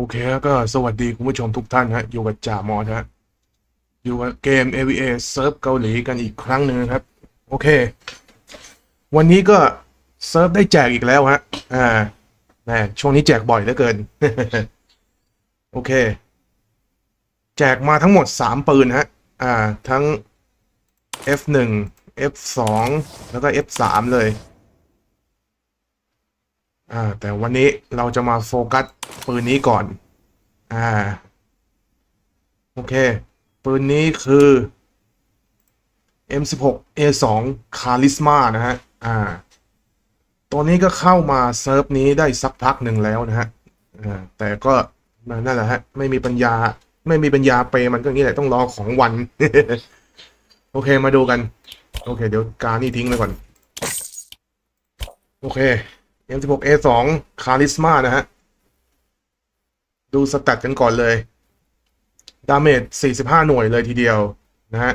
โอเคก็สวัสดีคุณผู้ชมทุกท่านฮะอยู่กับจ่ามอสฮะอยู่กับเกม AVA เซิร์ฟเกาหลีกันอีกครั้งหนึ่งครับ โอเค วันนี้ก็เซิร์ฟได้แจกอีกแล้วฮะอ่าแหมช่วงนี้แจกบ่อยเหลือเกิน โอเค แจกมาทั้งหมด 3 ปืนฮะอ่า ทั้ง F1 F2 แล้วก็ F3 เลย อ่า แต่วันนี้เราจะมาโฟกัส ปืนนี้ก่อน อ่า โอเค ปืนนี้คือ M16 A2 Charisma นะฮะ อ่า ตัวนี้ก็เข้ามาเซิร์ฟนี้ได้สักพักหนึ่งแล้วนะฮะ อ่า แต่ก็นั่นแหละฮะ ไม่มีปัญญา ไม่มีปัญญาเปมันก็อย่างนี้แหละต้องรอของวัน โอเค มาดูกัน โอเค เดี๋ยวการนี่ทิ้งไปก่อน โอเค M16 A2 Charisma นะฮะ ดูสแตทกันก่อนเลย ดาเมจ 45 หน่วยเลยทีเดียวนะฮะ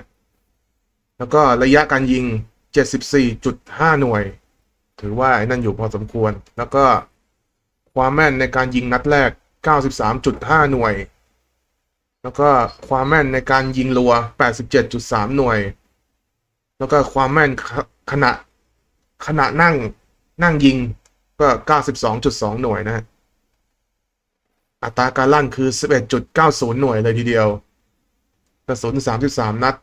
แล้วก็ระยะการยิง 74.5 หน่วย ถือว่าไอ้นั่นอยู่พอสมควร แล้วก็ความแม่นในการยิงนัดแรก 93.5 หน่วย แล้วก็ความแม่นในการยิงรัว 87.3 หน่วย แล้วก็ความแม่นขณะขณะนั่งนั่งยิงก็ 92.2 หน่วยนะฮะ อัตราการลั่นคือ 11.90 หน่วยเลยทีเดียว กระสุน 33 นัด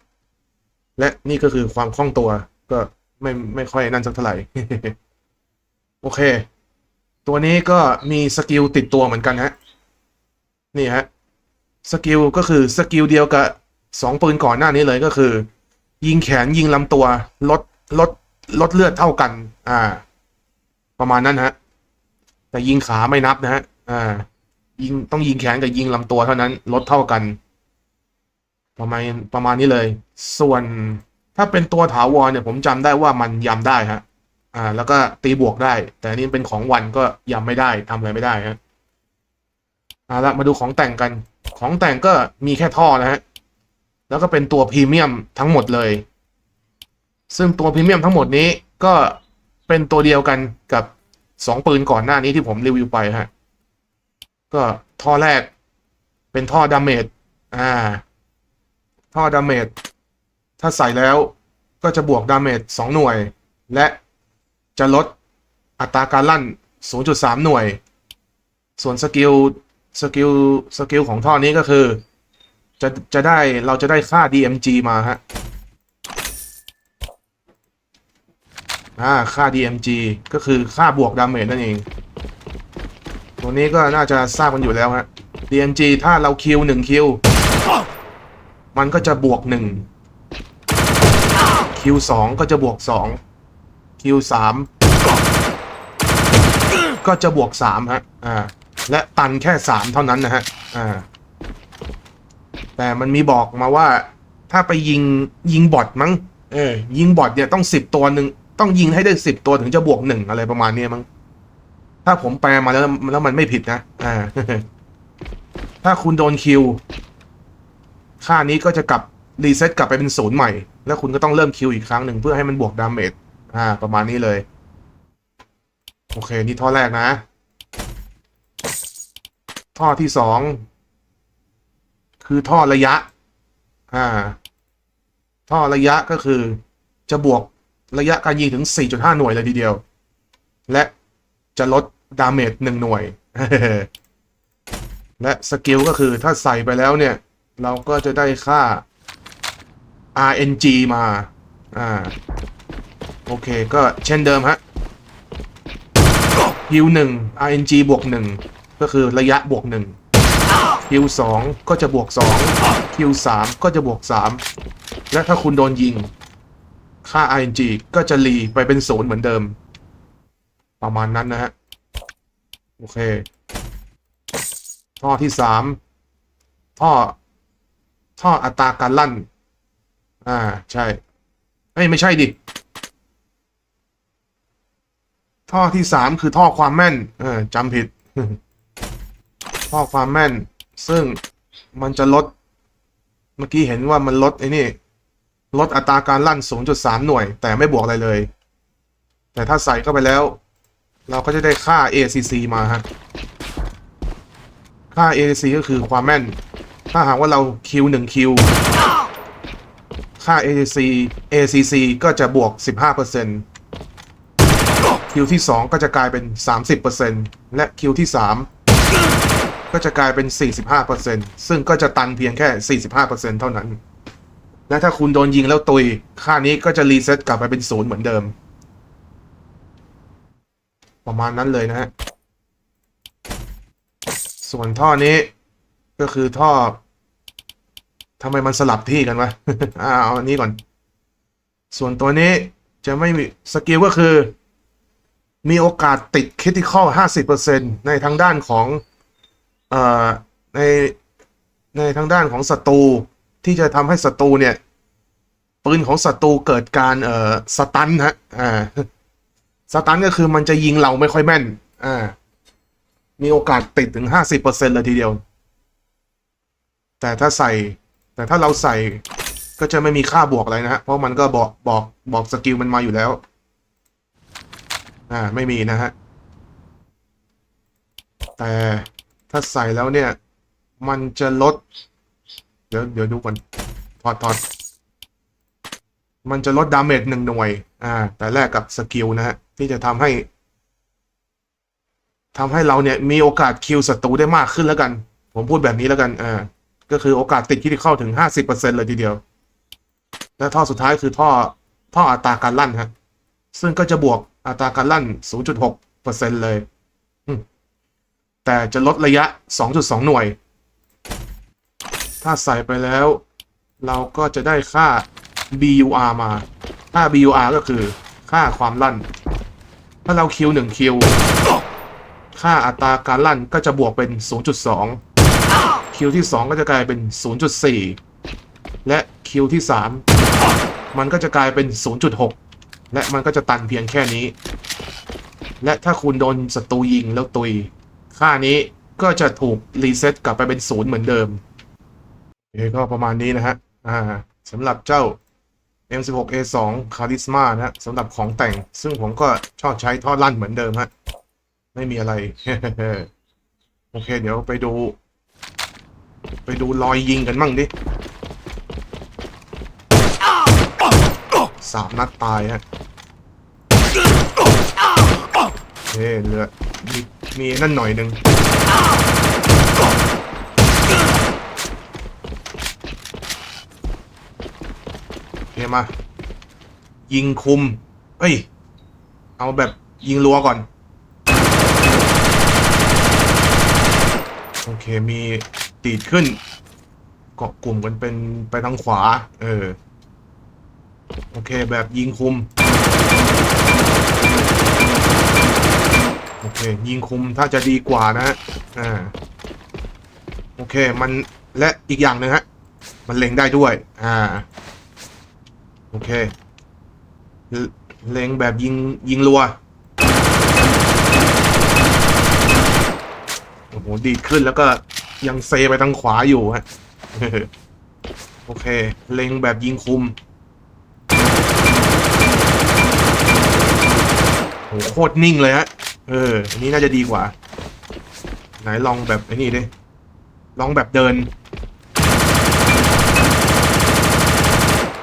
และนี่ก็คือความคล่องตัว ก็ไม่ไม่ค่อยนั่นสักเท่าไหร่ โอเค ตัวนี้ก็มีสกิลติดตัวเหมือนกันฮะ นี่ฮะ สกิลก็คือสกิลเดียวกับสองปืนก่อนหน้านี้เลยก็คือ ยิงแขนยิงลำตัว ลดลดลดเลือดเท่ากัน อ่า ประมาณนั้นฮะ แต่ยิงขาไม่นับนะฮะ อ่า ยิงต้องยิงแขนกับยิงลำตัวเท่านั้นลดเท่ากัน ประมาณประมาณนี้เลย ส่วนถ้าเป็นตัวถาวรเนี่ย ผมจำได้ว่ามันยำได้ฮะ อ่า แล้วก็ตีบวกได้ แต่นนี่เป็นของวันก็ยำไม่ได้ทำอะไรไม่ได้ฮะเอาละมาดูของแต่งกัน ของแต่งก็มีแค่ท่อนะฮะ แล้วก็เป็นตัวพรีเมียมทั้งหมดเลย ซึ่งตัวพรีเมียมทั้งหมดนี้ก็เป็นตัวเดียวกันกับสองปืนก่อนหน้านี้ที่ผมรีวิวไปฮะ ก็ท่อแรกเป็นท่อดาเมจอ่า ท่อดาเมจถ้าใส่แล้วก็จะบวกดาเมจสองหน่วย และจะลดอัตราการลั่น 0.3 หน่วย ส่วนสกิลสกิลสกิลของท่อนี้ก็คือ จะจะได้เราจะได้ค่า DMG มาฮะอ่าค่า DMG ก็คือค่าบวกดาเมจนั่นเอง ตัวนี้ก็น่าจะทราบกันอยู่แล้วฮะ DMG ถ้าเราคิวหนึ่งคิว มันก็จะบวกหนึ่งคิวสองก็จะบวกสองคิวสามก็จะบวกสามฮะ อ่า และตันแค่สามเท่านั้นนะฮะ อ่า แต่มันมีบอกมาว่า ถ้าไปยิงยิงบอทมั้ง เออ ยิงบอทเนี่ยต้องสิบตัวหนึ่ง ต้องยิงให้ได้สิบตัวถึงจะบวกหนึ่งอะไรประมาณนี้มั้ง ถ้าผมแปลมาแล้วแล้วมันไม่ผิดนะอ่าถ้าคุณโดนคิว ค่านี้ก็จะกลับรีเซ็ตกลับไปเป็นศูนย์ใหม่ แล้วคุณก็ต้องเริ่มคิวอีกครั้งหนึ่งเพื่อให้มันบวกดาเมจอ่า ประมาณนี้เลย โอเค นี่ท่อแรกนะ ท่อที่สอง คือท่อระยะ อ่า ท่อระยะก็คือ จะบวกระยะการยิงถึง 4.5 หน่วยเลยทีเดียว และจะลด ดาเมจหนึ่งหน่วย และสกิลก็คือถ้าใส่ไปแล้วเนี่ย เราก็จะได้ค่า RNG มา อ่า โอเคก็เช่นเดิมฮะฮิวหนึ่ง RNG บวกหนึ่งก็คือระยะบวกหนึ่งฮิวสองก็จะบวกสองฮิวสามก็จะบวกสามและถ้าคุณโดนยิง ค่า RNG ก็จะรีไปเป็นศูนย์เหมือนเดิม ประมาณนั้นนะฮะ โอเค ท่อที่สามท่อ ท่ออัตราการลั่น อ่า ใช่เอ้ยไม่ใช่ดิ ท่อที่สามคือท่อความแม่น เออจำผิด ท่อความแม่น ซึ่งมันจะลด เมื่อกี้เห็นว่ามันลดไอ้นี่ ลดอัตราการลั่น 0.3 หน่วย แต่ไม่บวกอะไรเลย แต่ถ้าใส่เข้าไปแล้ว เราก็จะได้ค่า ACC มาฮะ ค่าค่า AAC ก็คือความแม่น ถ้าหากว่าเราคิวหนึ่งคิว ค่า AAC ACC ก็จะบวก 15%คิวที่ 2 ก็จะกลายเป็น 30%และคิวที่ 3 ก็จะกลายเป็น 45%ซึ่งก็จะตันเพียงแค่ 45%เท่านั้น และถ้าคุณโดนยิงแล้วตุย ค่านี้ก็จะรีเซ็ตกลับไปเป็นศูนย์เหมือนเดิม ประมาณนั้นเลยนะฮะ ส่วนท่อนี้ก็คือท่อทำไมมันสลับที่กันวะ อ่าเอาอันนี้ก่อน ส่วนตัวนี้จะไม่มีสกิลก็คือ มีโอกาสติดคริติคอล50%ในทางด้านของ เอ่อ ใน ในทางด้านของศัตรูที่จะทำให้ศัตรูเนี่ยปืนของศัตรูเกิดการเอ่อสตันฮะ อ่า สตันก็คือมันจะยิงเราไม่ค่อยแม่น อ่า มีโอกาสติดถึง50%เปอร์เซ็นเลยทีเดียว แต่ถ้าใส่ แต่ถ้าเราใส่ก็จะไม่มีค่าบวกอะไรนะฮะ เพราะมันก็บอกบอกบอกสกิลมันมาอยู่แล้ว อ่า ไม่มีนะฮะ แต่ถ้าใส่แล้วเนี่ย มันจะลด เดี๋ยวเดี๋ยวดูก่อนถอดถอดมันจะลดดาเมจหนึ่งหน่วย อ่า แต่แลกกับสกิลนะฮะ ที่จะทำให้ทำให้เราเนี่ยมีโอกาสคิวศัตรูได้มากขึ้นแล้วกัน ผมพูดแบบนี้แล้วกันอ่าก็คือโอกาสติดคิดเข้าถึงห้าสิบเปอร์เซ็นเลยทีเดียว และท่อสุดท้ายคือท่อท่ออัตราการลั่นฮะซึ่งก็จะบวกอัตราการลั่น 0.6เปอร์เลย แต่จะลดระยะ 2.2 หน่วย ถ้าใส่ไปแล้ว เราก็จะได้ค่า BUR มา ค่า BUR ก็คือค่าความลั่น ถ้าเราคิว1คิว ค่าอัตราการลั่นก็จะบวกเป็น 0.2 คิวที่ 2 ก็จะกลายเป็น 0.4 และคิวที่ 3 มันก็จะกลายเป็น 0.6 และมันก็จะตันเพียงแค่นี้ และถ้าคุณโดนศัตรูยิงแล้วตุย ค่านี้ก็จะถูกรีเซ็ตกลับไปเป็นศูนย์เหมือนเดิมโอก็ประมาณนี้นะฮะ อ่าสำหรับเจ้า M16A2 Charisma นะฮะสำหรับของแต่ง ซึ่งผมก็ชอบใช้ท่อลั่นเหมือนเดิมฮะ ไม่มีอะไร โอเค เดี๋ยวไปดู ไปดูรอยยิงกันมั่งดิสามนัดตายฮะเฮ้เหลือมีมีนั่นหน่อยหนึ่งโอเค มา ยิงคุม เอ้ย เอาแบบยิงรัวก่อน โอเคมีตีดขึ้น เกาะกลุ่มกันเป็นไปทางขวา เออ โอเคแบบยิงคุม โอเค ยิงคุมถ้าจะดีกว่านะฮะอ่าโอเคมันและอีกอย่างหนึ่งฮะ มันเล็งได้ด้วย อ่า โอเค เล็งแบบยิงยิงรัว โอ้โห ดีดขึ้นแล้วก็ยังเซไปทางขวาอยู่ฮะ โอเค เล็งแบบยิงคุมโหโคตรนิ่งเลยฮะ เออ อันนี้น่าจะดีกว่า ไหนลองแบบไอ้นี่ดิ ลองแบบเดิน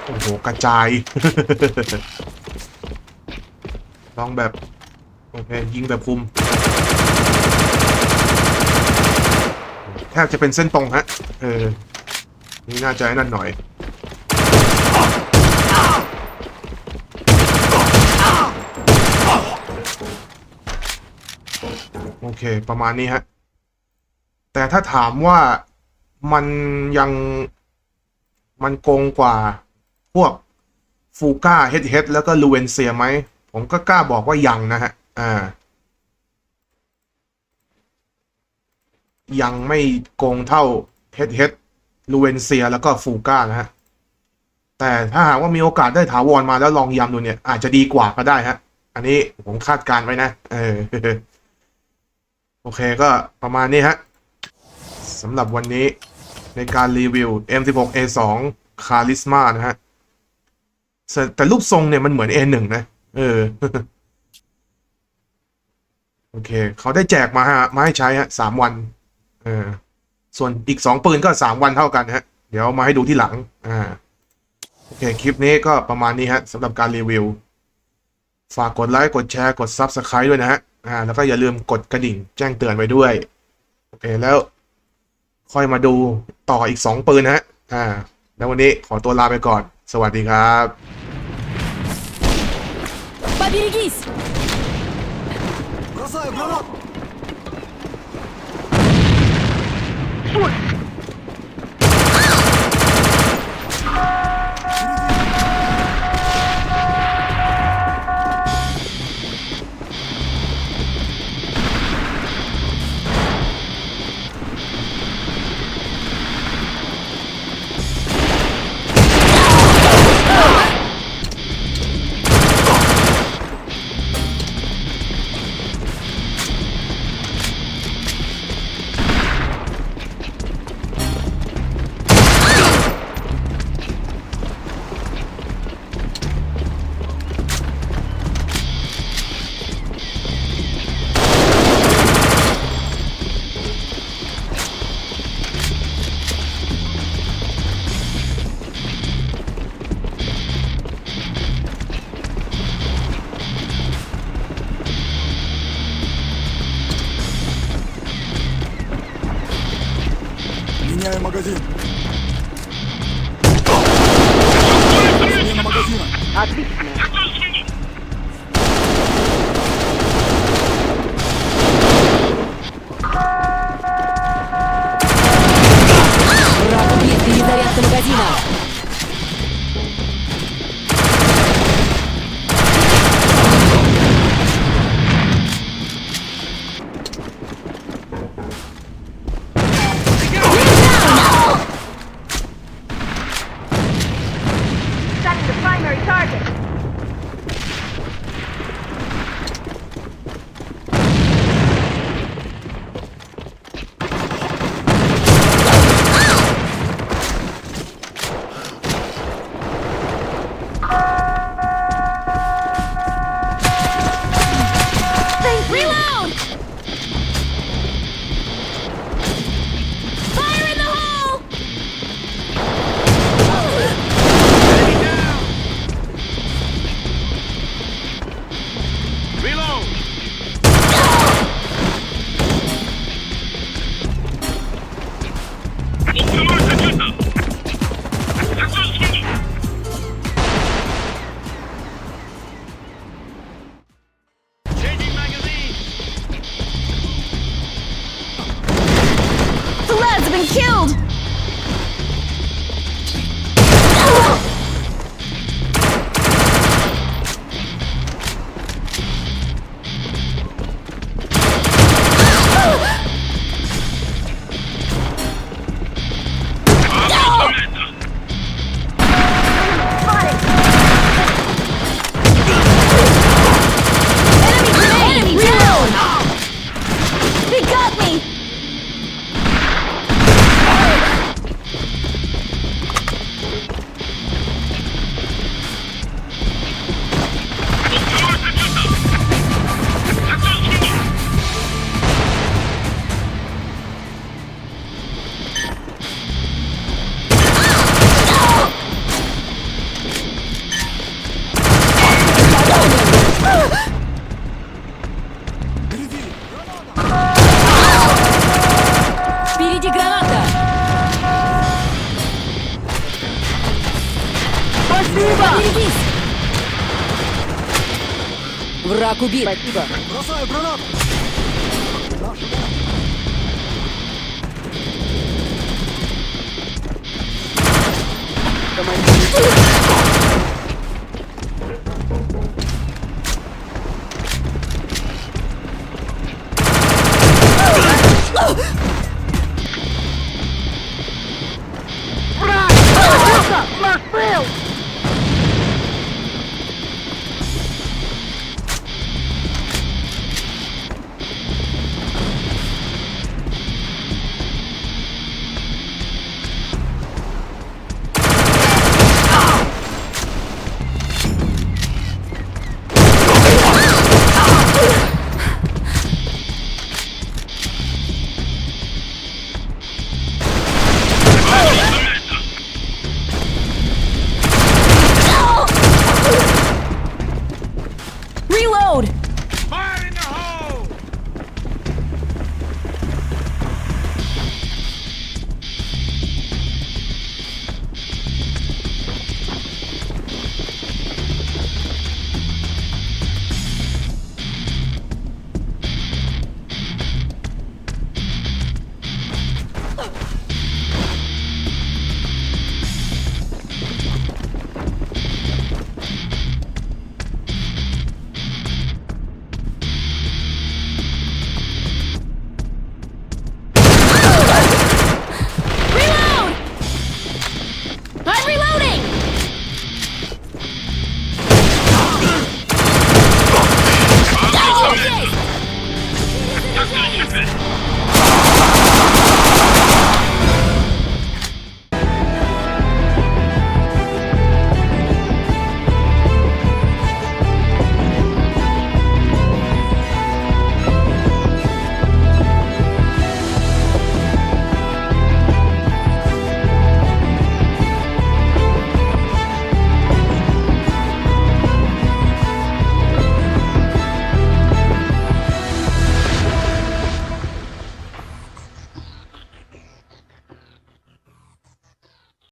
โอ้โหกระจาย ลองแบบ โอเค ยิงแบบคุม แทบจะเป็นเส้นตรงฮะ เออ นี่น่าจะนั่นหน่อยโอเค ประมาณนี้ฮะ แต่ถ้าถามว่ามันยังมันโกงกว่า พวกฟูก้าเฮดเฮดแล้วก็ลูเวนเซียไหม ผมก็กล้าบอกว่ายังนะฮะ อ่า ยังไม่โกงเท่าเฮดเฮดลูเวนเซียแล้วก็ฟูก้านะฮะ แต่ถ้าหากว่ามีโอกาสได้ถาวรมาแล้วลองยำดูเนี่ย อาจจะดีกว่าก็ได้ฮะ อันนี้ผมคาดการณ์ไว้นะ เออ โอเคก็ประมาณนี้ฮะสำหรับวันนี้ในการรีวิว M16A2 Charisma นะฮะ แต่รูปทรงเนี่ยมันเหมือน A1 นะ เออ โอเค เขาได้แจกมาฮะมาให้ใช้ฮะสามวัน เออ ส่วนอีกสองปืนก็สามวันเท่ากันฮะ เดี๋ยวมาให้ดูที่หลัง อ่า โอเค คลิปนี้ก็ประมาณนี้ฮะสำหรับการรีวิว ฝากกดไลค์ กดแชร์ กด Subscribe ด้วยนะฮะ อ่า แล้วก็อย่าลืมกดกระดิ่งแจ้งเตือนไว้ด้วย โอเค แล้ว ค่อยมาดูต่ออีกสองปืนนะฮะ อ่า แล้ววันนี้ขอตัวลาไปก่อน สวัสดีครับ Поберегись! Бросаю гранату! Меняю 大丈。Been killed! Враг убит. Спасибо. Бросаю гранату. Наш Командир.